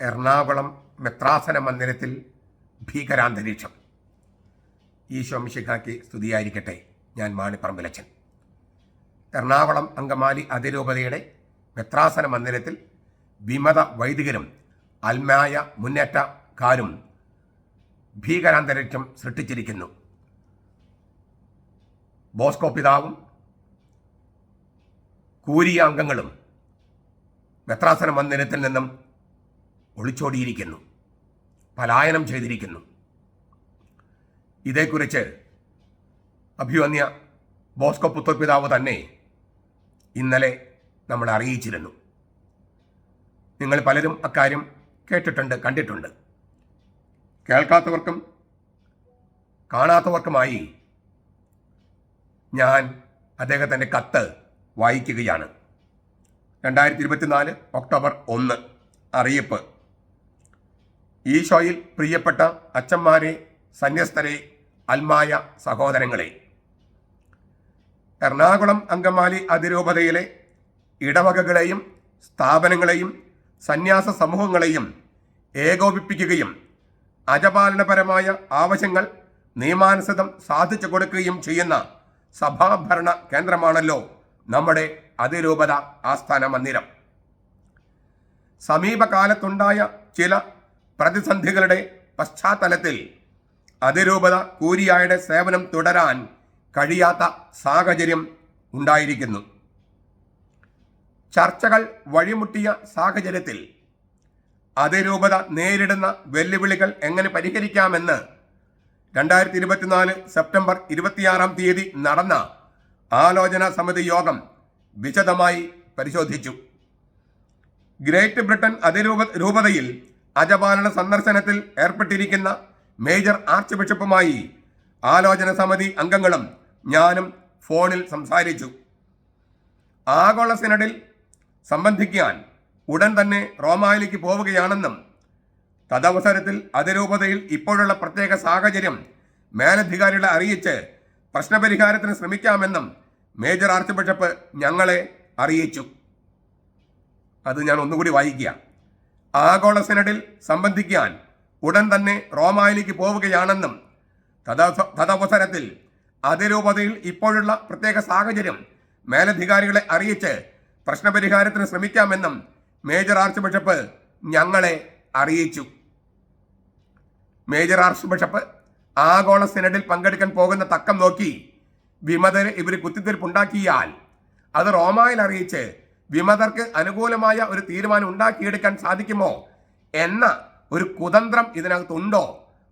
എറണാകുളം മെത്രാസന മന്ദിരത്തിൽ ഭീകരാന്തരീക്ഷം. ഈശോ മിശിഹാക്കി സ്തുതിയായിരിക്കട്ടെ. ഞാൻ മാണിപ്പറമ്പിലച്ചൻ. എറണാകുളം അങ്കമാലി അതിരൂപതയുടെ മെത്രാസന മന്ദിരത്തിൽ വിമത വൈദികരും അൽമായ മുന്നേറ്റക്കാരും ഭീകരാന്തരീക്ഷം സൃഷ്ടിച്ചിരിക്കുന്നു. ബോസ്കോ പിതാവും കൂരിയ അംഗങ്ങളും മെത്രാസന മന്ദിരത്തിൽ നിന്നും ഒളിച്ചോടിയിരിക്കുന്നു. പലായനം ചെയ്തിരിക്കുന്നു. ഇതേക്കുറിച്ച് അഭിവന്യ ബോസ്കോ പുത്രപിതാവ് പിതാവ് തന്നെ ഇന്നലെ നമ്മൾ അറിയിച്ചിരുന്നു. നിങ്ങൾ പലരും അക്കാര്യം കേട്ടിട്ടുണ്ട് കണ്ടിട്ടുണ്ട്. കേൾക്കാത്തവർക്കും കാണാത്തവർക്കുമായി ഞാൻ അദ്ദേഹത്തിന്റെ കത്ത് വായിക്കുകയാണ്. രണ്ടായിരത്തി ഇരുപത്തിനാല് ഒക്ടോബർ ഒന്ന് അറിയിപ്പ്. ഈശോയിൽ പ്രിയപ്പെട്ട അച്ഛന്മാരെ സന്യസ്തരെ അൽമായ സഹോദരങ്ങളെ എറണാകുളം അങ്കമാലി അതിരൂപതയിലെ ഇടവകകളെയും സ്ഥാപനങ്ങളെയും സന്യാസ സമൂഹങ്ങളെയും ഏകോപിപ്പിക്കുകയും അജപാലനപരമായ ആവശ്യങ്ങൾ നിയമാനുസൃതം സാധിച്ചു കൊടുക്കുകയും ചെയ്യുന്ന സഭാഭരണ കേന്ദ്രമാണല്ലോ നമ്മുടെ അതിരൂപത ആസ്ഥാന മന്ദിരം. സമീപകാലത്തുണ്ടായ ചില പ്രതിസന്ധികളുടെ പശ്ചാത്തലത്തിൽ അതിരൂപത കൂരിയായുടെ സേവനം തുടരാൻ കഴിയാത്ത സാഹചര്യം ഉണ്ടായിരിക്കുന്നു. ചർച്ചകൾ വഴിമുട്ടിയ സാഹചര്യത്തിൽ അതിരൂപത നേരിടുന്ന വെല്ലുവിളികൾ എങ്ങനെ പരിഹരിക്കാമെന്ന് രണ്ടായിരത്തി ഇരുപത്തിനാല് സെപ്റ്റംബർ ഇരുപത്തിയാറാം തീയതി നടന്ന ആലോചന സമിതി യോഗം വിശദമായി പരിശോധിച്ചു. ഗ്രേറ്റ് ബ്രിട്ടൻ അതിരൂപ രൂപതയിൽ അജപാലന സന്ദർശനത്തിൽ ഏർപ്പെട്ടിരിക്കുന്ന മേജർ ആർച്ച് ബിഷപ്പുമായി ആലോചന സമിതി അംഗങ്ങളും ഞാനും ഫോണിൽ സംസാരിച്ചു. ആഗോള സിനഡിൽ സംബന്ധിക്കാൻ ഉടൻ തന്നെ റോമായിലേക്ക് പോവുകയാണെന്നും തദവസരത്തിൽ അതിരൂപതയിൽ ഇപ്പോഴുള്ള പ്രത്യേക സാഹചര്യം മേലധികാരികളെ അറിയിച്ച് പ്രശ്നപരിഹാരത്തിന് ശ്രമിക്കാമെന്നും മേജർ ആർച്ച് ബിഷപ്പ് ഞങ്ങളെ അറിയിച്ചു. അത് ഞാൻ ഒന്നുകൂടി വായിക്കുക. ആഗോള സെനഡിൽ സംബന്ധിക്കാൻ ഉടൻ തന്നെ റോമായിലേക്ക് പോവുകയാണെന്നും തദവസ തദവസരത്തിൽ അതിരൂപതയിൽ ഇപ്പോഴുള്ള പ്രത്യേക സാഹചര്യം മേലധികാരികളെ അറിയിച്ച് പ്രശ്നപരിഹാരത്തിന് ശ്രമിക്കാമെന്നും മേജർ ആർച്ച് ബിഷപ്പ് ഞങ്ങളെ അറിയിച്ചു. മേജർ ആർച്ച് ബിഷപ്പ് ആഗോള സെനഡിൽ പങ്കെടുക്കാൻ പോകുന്ന തക്കം നോക്കി വിമതര് ഇവർ കുത്തിത്തിരിപ്പുണ്ടാക്കിയാൽ അത് റോമായിൽ അറിയിച്ച് വിമതർക്ക് അനുകൂലമായ ഒരു തീരുമാനം ഉണ്ടാക്കിയെടുക്കാൻ സാധിക്കുമോ? എന്ന ഒരു കുതന്ത്രം ഇതിനകത്തുണ്ടോ?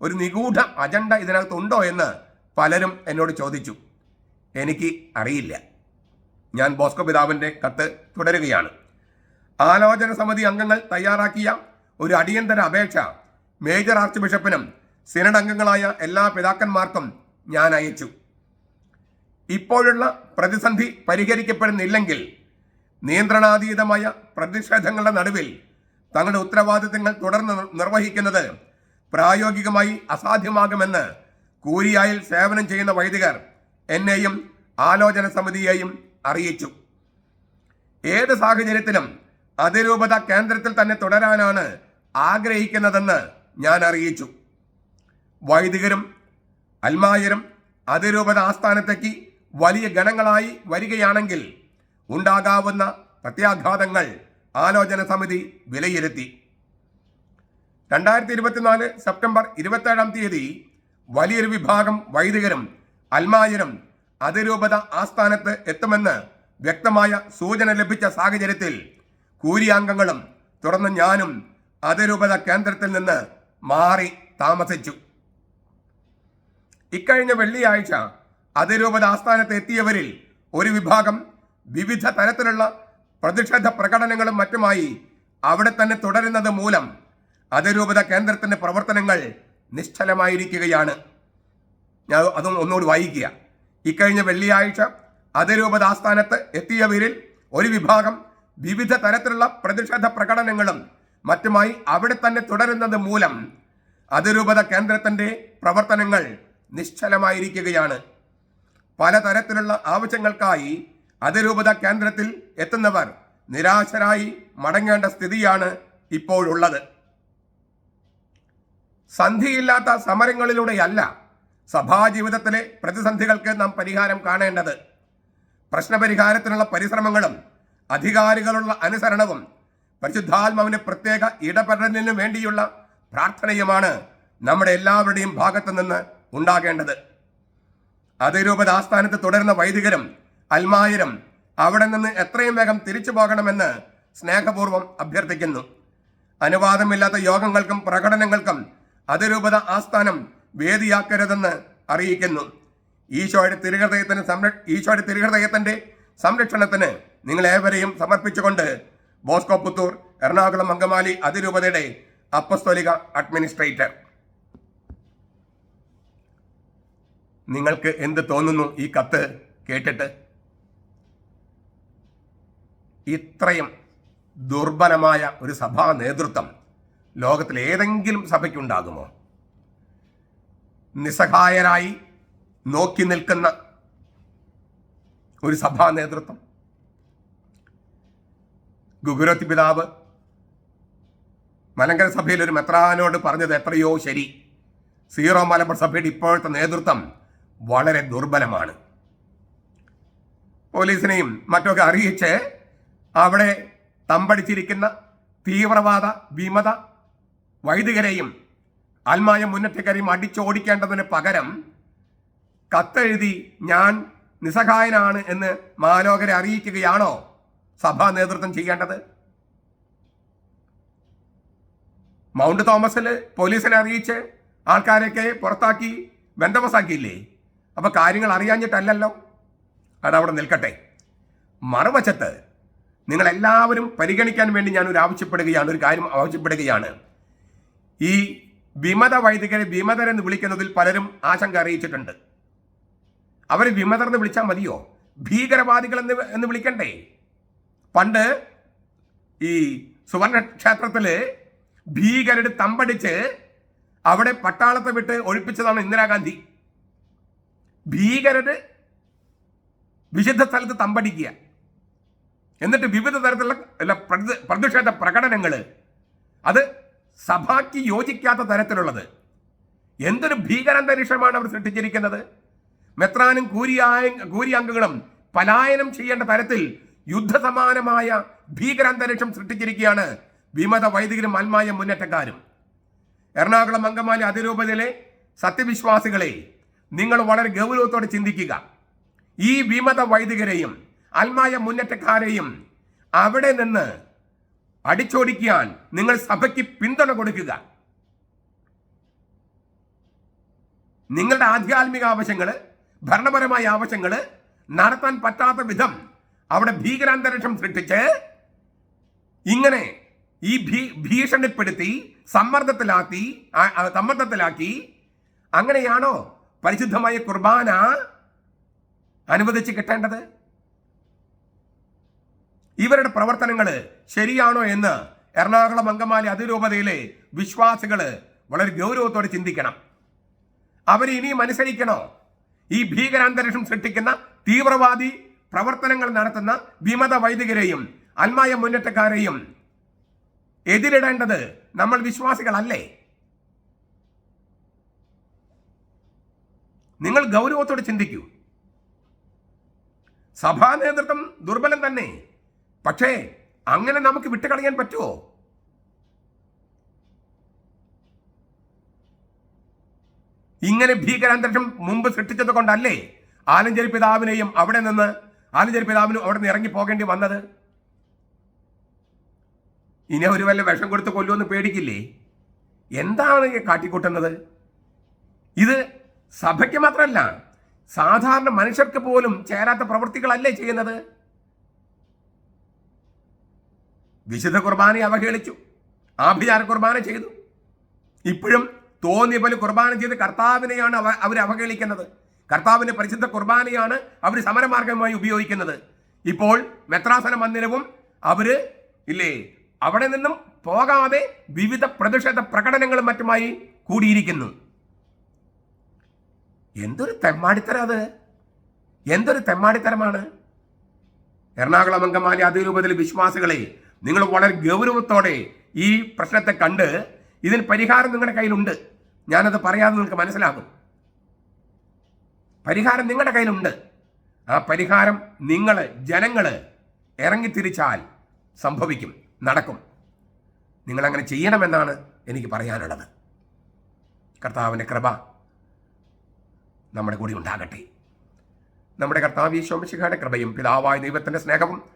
ഒരു നിഗൂഢ അജണ്ട ഇതിനകത്തുണ്ടോ എന്ന് പലരും എന്നോട് ചോദിച്ചു. എനിക്ക് അറിയില്ല. ഞാൻ ബോസ്കോ പിതാവിന്റെ കത്ത് തുടരുകയാണ്. ആലോചന സമിതി അംഗങ്ങൾ തയ്യാറാക്കിയ ഒരു അടിയന്തര അപേക്ഷ മേജർ ആർച്ച് ബിഷപ്പിനും സിനഡ് അംഗങ്ങളായ എല്ലാ പിതാക്കന്മാർക്കും ഞാൻ അയച്ചു. ഇപ്പോഴുള്ള പ്രതിസന്ധി പരിഹരിക്കപ്പെടുന്നില്ലെങ്കിൽ നിയന്ത്രണാതീതമായ പ്രതിഷേധങ്ങളുടെ നടുവിൽ തങ്ങളുടെ ഉത്തരവാദിത്തങ്ങൾ തുടർന്ന് നിർവഹിക്കുന്നത് പ്രായോഗികമായി അസാധ്യമാകുമെന്ന് കൂരിയായിൽ സേവനം ചെയ്യുന്ന വൈദികർ എന്നെയും ആലോചന സമിതിയെയും അറിയിച്ചു. ഏത് സാഹചര്യത്തിലും അതിരൂപത കേന്ദ്രത്തിൽ തന്നെ തുടരാനാണ് ആഗ്രഹിക്കുന്നതെന്ന് ഞാൻ അറിയിച്ചു. വൈദികരും അൽമായരും അതിരൂപത ആസ്ഥാനത്തേക്ക് വലിയ ഗണങ്ങളായി വരികയാണെങ്കിൽ ഉണ്ടാകാവുന്ന പ്രത്യാഘാതങ്ങൾ ആലോചന സമിതി വിലയിരുത്തി. രണ്ടായിരത്തി ഇരുപത്തിനാല് സെപ്റ്റംബർ ഇരുപത്തേഴാം തീയതി വലിയൊരു വിഭാഗം വൈദികരും അൽമായരും അതിരൂപത ആസ്ഥാനത്ത് എത്തുമെന്ന് വ്യക്തമായ സൂചന ലഭിച്ച സാഹചര്യത്തിൽ കൂരിയാംഗങ്ങളും തുടർന്ന് ഞാനും അതിരൂപത കേന്ദ്രത്തിൽ നിന്ന് മാറി താമസിച്ചു. ഇക്കഴിഞ്ഞ വെള്ളിയാഴ്ച അതിരൂപത ആസ്ഥാനത്ത് എത്തിയവരിൽ ഒരു വിഭാഗം വിവിധ തരത്തിലുള്ള പ്രതിഷേധ പ്രകടനങ്ങളും മറ്റുമായി അവിടെ തന്നെ തുടരുന്നത് മൂലം അതിരൂപത കേന്ദ്രത്തിന്റെ പ്രവർത്തനങ്ങൾ നിശ്ചലമായിരിക്കുകയാണ്. ഞാൻ അതും ഒന്നുകൂടി വായിക്കുക. ഇക്കഴിഞ്ഞ വെള്ളിയാഴ്ച അതിരൂപത ആസ്ഥാനത്ത് എത്തിയവരിൽ ഒരു വിഭാഗം വിവിധ തരത്തിലുള്ള പ്രതിഷേധ പ്രകടനങ്ങളും മറ്റുമായി അവിടെ തന്നെ തുടരുന്നത് മൂലം അതിരൂപത കേന്ദ്രത്തിന്റെ പ്രവർത്തനങ്ങൾ നിശ്ചലമായിരിക്കുകയാണ്. പലതരത്തിലുള്ള ആവശ്യങ്ങൾക്കായി അതിരൂപത കേന്ദ്രത്തിൽ എത്തുന്നവർ നിരാശരായി മടങ്ങേണ്ട സ്ഥിതിയാണ് ഇപ്പോഴുള്ളത്. സന്ധിയില്ലാത്ത സമരങ്ങളിലൂടെയല്ല സഭാജീവിതത്തിലെ പ്രതിസന്ധികൾക്ക് നാം പരിഹാരം കാണേണ്ടത്. പ്രശ്നപരിഹാരത്തിനുള്ള പരിശ്രമങ്ങളും അധികാരികളുള്ള അനുസരണവും പരിശുദ്ധാത്മാവിന്റെ പ്രത്യേക ഇടപെടലിനു വേണ്ടിയുള്ള പ്രാർത്ഥനയുമാണ് നമ്മുടെ എല്ലാവരുടെയും ഭാഗത്തു നിന്ന് ഉണ്ടാകേണ്ടത്. അതിരൂപത ആസ്ഥാനത്ത് തുടരുന്ന വൈദികരും അൽമായരും അവിടെ നിന്ന് എത്രയും വേഗം തിരിച്ചു പോകണമെന്ന് സ്നേഹപൂർവം അഭ്യർത്ഥിക്കുന്നു. അനുവാദമില്ലാത്ത യോഗങ്ങൾക്കും പ്രകടനങ്ങൾക്കും അതിരൂപത ആസ്ഥാനം വേദിയാക്കരുതെന്ന് അറിയിക്കുന്നു. ഈശോയുടെ തിരുഹൃദയത്തിന് സംര ഈശോയുടെ തിരുഹൃദയത്തിന്റെ സംരക്ഷണത്തിന് നിങ്ങൾ നിങ്ങളേവരെയും സമർപ്പിച്ചുകൊണ്ട് ബോസ്കോ പുത്തൂർ എറണാകുളം അങ്കമാലി അതിരൂപതയുടെ അപ്പസ്തോലിക അഡ്മിനിസ്ട്രേറ്റർ. നിങ്ങൾക്ക് എന്ത് തോന്നുന്നു ഈ കത്ത് കേട്ടിട്ട്? ഇത്രയും ദുർബലമായ ഒരു സഭാ നേതൃത്വം ലോകത്തിൽ ഏതെങ്കിലും സഭയ്ക്കുണ്ടാകുമോ? നിസ്സഹായരായി നോക്കി നിൽക്കുന്ന ഒരു സഭാ നേതൃത്വം? ഗുഗുരത്തി പിതാവ് മലങ്കര സഭയിൽ ഒരു മെത്രാനോട് പറഞ്ഞത് എത്രയോ ശരി. സീറോ മലബാർ സഭയുടെ ഇപ്പോഴത്തെ നേതൃത്വം വളരെ ദുർബലമാണ്. പോലീസിനെയും മറ്റൊക്കെ അറിയിച്ച് അവിടെ തമ്പടിച്ചിരിക്കുന്ന തീവ്രവാദ വിമത വൈദികരെയും ആത്മായ മുന്നേറ്റക്കാരെയും അടിച്ചോടിക്കേണ്ടതിന് പകരം കത്തെഴുതി ഞാൻ നിസ്സഹായനാണ് എന്ന് മാലോകരെ അറിയിക്കുകയാണോ സഭാ നേതൃത്വം ചെയ്യേണ്ടത്? മൗണ്ട് തോമസിൽ പോലീസിനെ അറിയിച്ച് ആൾക്കാരെയൊക്കെ പുറത്താക്കി ബന്ധവസാക്കിയില്ലേ അപ്പൊ കാര്യങ്ങൾ അറിയാഞ്ഞിട്ടല്ലല്ലോ. അതവിടെ നിൽക്കട്ടെ. മറുവശത്ത് നിങ്ങൾ എല്ലാവരും പരിഗണിക്കാൻ വേണ്ടി ഞാൻ ഒരു ആവശ്യപ്പെടുകയാണ് ഒരു കാര്യം ആവശ്യപ്പെടുകയാണ്. ഈ വിമത വൈദികരെ വിമതരെന്ന് വിളിക്കുന്നതിൽ പലരും ആശങ്ക അറിയിച്ചിട്ടുണ്ട്. അവർ വിമതർ എന്ന് വിളിച്ചാൽ മതിയോ? ഭീകരവാദികൾ എന്ന് എന്ന് വിളിക്കണ്ടേ? പണ്ട് ഈ സുവർണ ക്ഷേത്രത്തിൽ ഭീകരട് തമ്പടിച്ച് അവിടെ പട്ടാളത്തെ വിട്ട് ഒഴിപ്പിച്ചതാണ് ഇന്ദിരാഗാന്ധി. ഭീകരര് വിശുദ്ധ സ്ഥലത്ത് തമ്പടിക്കുക. എന്നിട്ട് വിവിധ തരത്തിലുള്ള പ്രതിഷേധ പ്രകടനങ്ങൾ അത് സഭയ്ക്ക് യോജിക്കാത്ത തരത്തിലുള്ളത്. എന്തൊരു ഭീകരാന്തരീക്ഷമാണ് അവർ സൃഷ്ടിച്ചിരിക്കുന്നത്? മെത്രാനും കൂരിയായ കൂരി അംഗങ്ങളും പലായനം ചെയ്യേണ്ട തരത്തിൽ യുദ്ധസമാനമായ ഭീകരാന്തരീക്ഷം സൃഷ്ടിച്ചിരിക്കുകയാണ് വിമത വൈദികരും അൽമായ മുന്നേറ്റക്കാരും. എറണാകുളം അങ്കമാലി അതിരൂപതയിലെ സത്യവിശ്വാസികളെ നിങ്ങൾ വളരെ ഗൗരവത്തോടെ ചിന്തിക്കുക. ഈ വിമത വൈദികരെയും അൽമായ മുന്നേറ്റക്കാരെയും അവിടെ നിന്ന് അടിച്ചോടിക്കാൻ നിങ്ങൾ സഭയ്ക്ക് പിന്തുണ കൊടുക്കുക. നിങ്ങളുടെ ആധ്യാത്മിക ആവശ്യങ്ങൾ ഭരണപരമായ ആവശ്യങ്ങൾ നടത്താൻ പറ്റാത്ത വിധം അവിടെ ഭീകരാന്തരീക്ഷം സൃഷ്ടിച്ച് ഇങ്ങനെ ഈ ഭീ ഭീഷണിപ്പെടുത്തി സമ്മർദ്ദത്തിലാക്കി സമ്മർദ്ദത്തിലാക്കി അങ്ങനെയാണോ പരിശുദ്ധമായ കുർബാന അനുവദിച്ച് കിട്ടേണ്ടത്? ഇവരുടെ പ്രവർത്തനങ്ങൾ ശരിയാണോ എന്ന് എറണാകുളം അങ്കമാലി അതിരൂപതയിലെ വിശ്വാസികൾ വളരെ ഗൗരവത്തോടെ ചിന്തിക്കണം. അവർ ഇനിയും അനുസരിക്കണോ? ഈ ഭീകരാന്തരീക്ഷം സൃഷ്ടിക്കുന്ന തീവ്രവാദി പ്രവർത്തനങ്ങൾ നടത്തുന്ന വിമത വൈദികരെയും അന്മായ മുന്നേറ്റക്കാരെയും എതിരിടേണ്ടത് നമ്മൾ വിശ്വാസികളല്ലേ? നിങ്ങൾ ഗൗരവത്തോടെ ചിന്തിക്കൂ. സഭാ നേതൃത്വം ദുർബലം തന്നെ. പക്ഷേ അങ്ങനെ നമുക്ക് വിട്ടുകളയാൻ പറ്റുമോ ഇങ്ങനെ ഭീകരാന്തരീക്ഷം മുമ്പ് സൃഷ്ടിച്ചത് കൊണ്ടല്ലേ ആലഞ്ചേരി പിതാവിനെയും അവിടെ നിന്ന് ആലഞ്ചേരി പിതാവിനും അവിടെ നിന്ന് ഇറങ്ങി പോകേണ്ടി വന്നത്? ഇനി ഒരു വല്ല വിഷം കൊടുത്ത് കൊല്ലുമെന്ന് പേടിക്കില്ലേ? എന്താണ് കാട്ടിക്കൂട്ടുന്നത്? ഇത് സഭയ്ക്ക് മാത്രമല്ല സാധാരണ മനുഷ്യർക്ക് പോലും ചേരാത്ത പ്രവൃത്തികളല്ലേ ചെയ്യുന്നത്? വിശുദ്ധ കുർബാനയെ അവഹേളിച്ചു. ആഭിചാര കുർബാന ചെയ്തു. ഇപ്പോഴും തോന്നിയ പോലെ കുർബാന ചെയ്ത് കർത്താവിനെയാണ് അവ അവർ അവഹേളിക്കുന്നത്. കർത്താവിന്റെ പരിശുദ്ധ കുർബാനയാണ് അവർ സമരമാർഗമായി ഉപയോഗിക്കുന്നത്. ഇപ്പോൾ മെത്രാസന മന്ദിരവും അവർ ഇല്ലേ അവിടെ നിന്നും പോകാതെ വിവിധ പ്രതിഷേധ പ്രകടനങ്ങളും മറ്റുമായി കൂടിയിരിക്കുന്നു. എന്തൊരു തെമ്മാടിത്തരം അത്? എന്തൊരു തെമ്മാടിത്തരമാണ്? എറണാകുളം അങ്കമാലി അതിരൂപതയിലെ വിശ്വാസികളെ നിങ്ങൾ വളരെ ഗൗരവത്തോടെ ഈ പ്രശ്നത്തെ കണ്ട് ഇതിന് പരിഹാരം നിങ്ങളുടെ കയ്യിലുണ്ട്. ഞാനത് പറയാതെ നിങ്ങൾക്ക് മനസ്സിലാകും. പരിഹാരം നിങ്ങളുടെ കയ്യിലുണ്ട്. ആ പരിഹാരം നിങ്ങൾ ജനങ്ങൾ ഇറങ്ങിത്തിരിച്ചാൽ സംഭവിക്കും നടക്കും. നിങ്ങളങ്ങനെ ചെയ്യണമെന്നാണ് എനിക്ക് പറയാനുള്ളത്. കർത്താവിന്റെ കൃപ നമ്മുടെ കൂടി ഉണ്ടാകട്ടെ. നമ്മുടെ കർത്താവ് ഈശോമിശിഖയുടെ കൃപയും പിതാവായ ദൈവത്തിന്റെ സ്നേഹവും